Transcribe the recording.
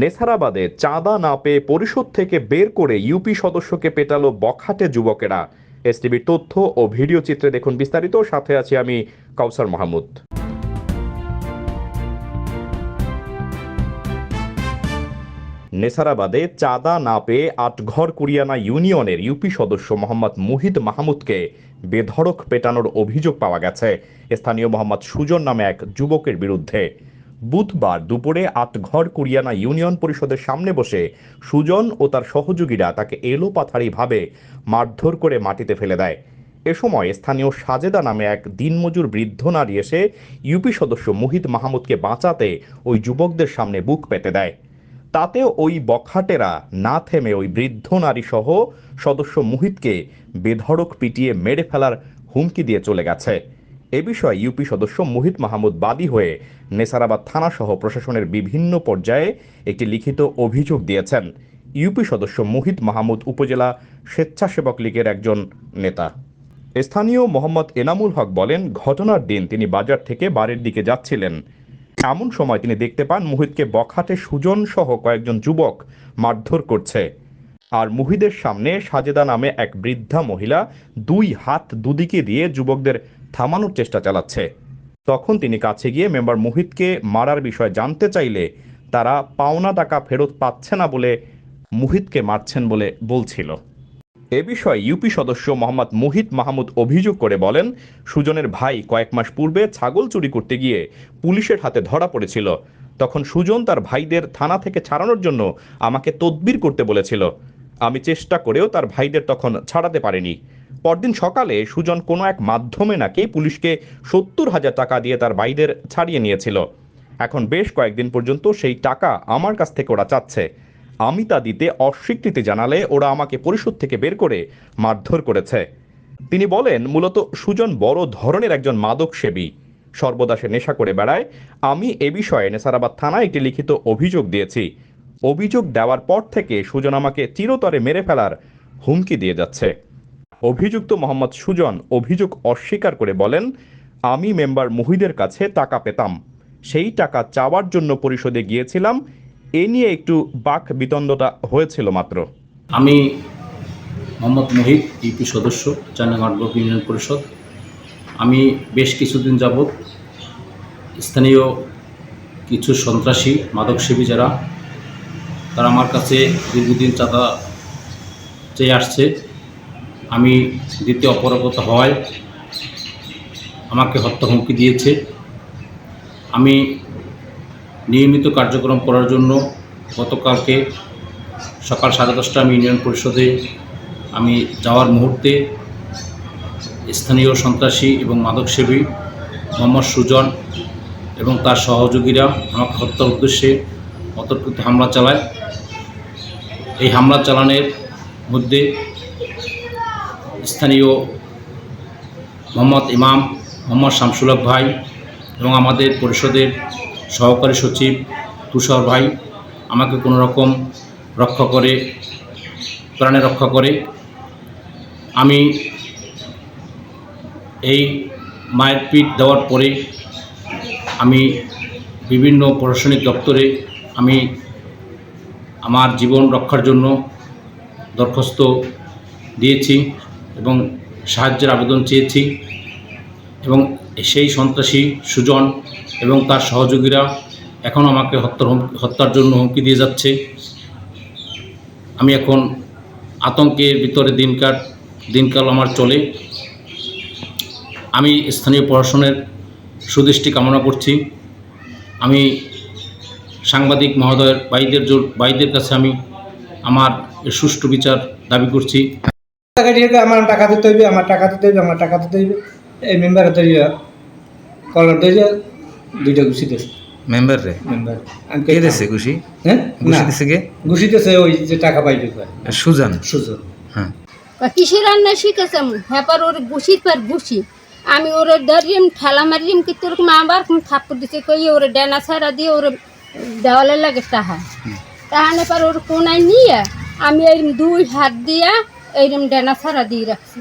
নেসারাবাদে চাঁদা না পেয়ে পরিষদ থেকে বের করে ইউপি সদস্যকে পেটালো বখাটে যুবকেরা। এসটিভির তথ্য ও ভিডিও চিত্রে দেখুন বিস্তারিত। সাথে আছি আমি কাউসার মাহমুদ। নেসারাবাদে চাঁদা না পেয়ে আটঘর কুরিয়ানা ইউনিয়নের ইউপি সদস্য মোহাম্মদ মুহিত মাহমুদকে বেধড়ক পেটানোর অভিযোগ পাওয়া গেছে। স্থানীয় মোহাম্মদ সুজন নামে এক যুবকের বিরুদ্ধে। বুধবার দুপুরে আটঘর কুরিয়ানা ইউনিয়ন পরিষদের সামনে বসে সুজন ও তার সহযোগীরা তাকে এলোপাথারিভাবে মারধর করে মাটিতে ফেলে দেয়। এ সময় স্থানীয় সাজেদা নামে এক দিনমজুর বৃদ্ধ নারী এসে ইউপি সদস্য মুহিত মাহমুদকে বাঁচাতে ওই যুবকদের সামনে বুক পেতে দেয়। তাতে ওই বখাটেরা না থেমে ওই বৃদ্ধ নারী সহ সদস্য মুহিতকে বেধড়ক পিটিয়ে মেরে ফেলার হুমকি দিয়ে চলে গেছে। এ বিষয়ে ইউপি সদস্য মুহিত মাহমুদ বাদী হয়ে নেসারাবাদ থানাসহ প্রশাসনের বিভিন্ন পর্যায়ে একটি লিখিত অভিযোগ দিয়েছেন। ইউপি সদস্য মুহিত মাহমুদ উপজেলা স্বেচ্ছাসেবক লীগের একজন নেতা। স্থানীয় মোহাম্মদ এনামুল হক বলেন, ঘটনার দিন তিনি বাজার থেকে বাড়ির দিকে যাচ্ছিলেন। এমন সময় তিনি দেখতে পান মুহিতকে বখাটে সুজন সহ কয়েকজন যুবক মারধর করছে। আর মুহিদের সামনে সাজেদা নামে এক বৃদ্ধা মহিলা দুই হাত দুদিকে দিয়ে যুবকদের থামানোর চেষ্টা চালাচ্ছে। তখন তিনি কাছে গিয়ে মেম্বার মুহিতকে মারার বিষয়ে জানতে চাইলে তারা পাওনা টাকা ফেরত পাচ্ছে না বলে মুহিতকে মারছেন বলে বলছিল। এ বিষয়ে ইউপি সদস্য মোহাম্মদ মুহিত মাহমুদ অভিযোগ করে বলেন, সুজনের ভাই কয়েক মাস পূর্বে ছাগল চুরি করতে গিয়ে পুলিশের হাতে ধরা পড়েছিল। তখন সুজন তার ভাইদের থানা থেকে ছাড়ানোর জন্য আমাকে তদবির করতে বলেছিল। আমি চেষ্টা করেও তার ভাইদের তখন ছাড়াতে পারিনি। পরদিন সকালে সুজন কোনো এক মাধ্যমে নাকি পুলিশকে সত্তর হাজার টাকা দিয়ে তার ভাইদের ছাড়িয়ে নিয়েছিল। এখন বেশ কয়েকদিন পর্যন্ত সেই টাকা আমার কাছ থেকে ওরা চাচ্ছে। আমি তা দিতে অস্বীকৃতি জানালে ওরা আমাকে পরিষদ থেকে বের করে মারধর করেছে। তিনি বলেন, মূলত সুজন বড় ধরনের একজন মাদক সেবী সর্বদা সে নেশা করে বেড়ায়। আমি এ বিষয়ে নেসারাবাদ থানায় একটি লিখিত অভিযোগ দিয়েছি। অভিযোগ দেওয়ার পর থেকে সুজন আমাকে চিরতরে মেরে ফেলার হুমকি দিয়ে যাচ্ছে। অভিযুক্ত মোহাম্মদ সুজন অভিযোগ অস্বীকার করে বলেন, আমি মেম্বার মুহিদের কাছে টাকা পেতাম। সেই টাকা চাওয়ার জন্য পরিষদে গিয়েছিলাম। এ নিয়ে একটু বাক বিতণ্ডতা হয়েছিল মাত্র। আমি মোহাম্মদ মোহিত ইউপি সদস্য ব্লক ইউনিয়ন পরিষদ। আমি বেশ কিছুদিন যাবৎ স্থানীয় কিছু সন্ত্রাসী মাদকসেবী যারা, তারা আমার কাছে দীর্ঘদিন চাঁদা চেয়ে আসছে। আমি দিতে অপরাগত হওয়ায় আমাকে হত্যা হুমকি দিয়েছে। আমি নিয়মিত কার্যক্রম করার জন্য গতকালকে সকাল সাড়ে দশটা আমি ইউনিয়ন পরিষদে আমি যাওয়ার মুহূর্তে স্থানীয় সন্ত্রাসী এবং মাদকসেবী মোহাম্মদ সুজন এবং তার সহযোগীরা আমাকে হত্যার উদ্দেশ্যে অতর্কিত হামলা চালায়। এই হামলা চালানোর মধ্যে স্থানীয় মোহাম্মদ ইমাম মোহাম্মদ শামসুল হক ভাই এবং আমাদের পরিষদের সহকারী সচিব তুষার ভাই আমাকে কোনো রকম রক্ষা করে, প্রাণে রক্ষা করে। আমি এই মায়ের পিঠ দেওয়ার পরে আমি বিভিন্ন প্রশাসনিক দপ্তরে আমি আমার জীবন রক্ষার জন্য দরখাস্ত দিয়েছি। এবং সাহায্যের আবেদন চেয়েছি এবং সেই সন্ত্রাসী সুজন এবং তার সহযোগীরা এখন আমাকে হত্যার হত্যার জন্য হুমকি দিয়ে যাচ্ছে। আমি এখন আতঙ্কের ভিতরে দিনকার দিনকাল আমার চলে। আমি স্থানীয় প্রশাসনের সুদৃষ্টি কামনা করছি। আমি সাংবাদিক মহোদয়ের বাইদের জোর বাইদের কাছে আমি আমার সুষ্ঠু বিচার দাবি করছি। টাকা দিয়ে আমার টাকা দিতে হইবে আমার টাকা দিতে হইবে আমার টাকা দিতে হইবে। এই মেম্বার হাতে কলার দিয়ে দুইটা ঘুষি দিয়েছে মেম্বার রে? মেম্বার আমি কে দিছে খুশি? হ্যাঁ? খুশি না। কে? ঘুষি দিয়েছে ওই যে টাকা পাইবে সুজান। সুযোগ হ্যাঁ। কিসের রান্না শিখেছাম হ্যাপার ওর ঘুষির পর ঘুষি আমি ওরে ধরিম ঠেলা মারিম কিন্তু ওরকম আবার থাপ্পড় দিছে কই ওরে ডেনা ছাড়া দিয়ে ওরে দেওয়ালে লাগে টাহা। তাহানে পর ওর কোনায় নিয়ে আমি এই দুই হাত দিয়া এইরকম ডেনা ছাড়া দিয়ে রাখছি।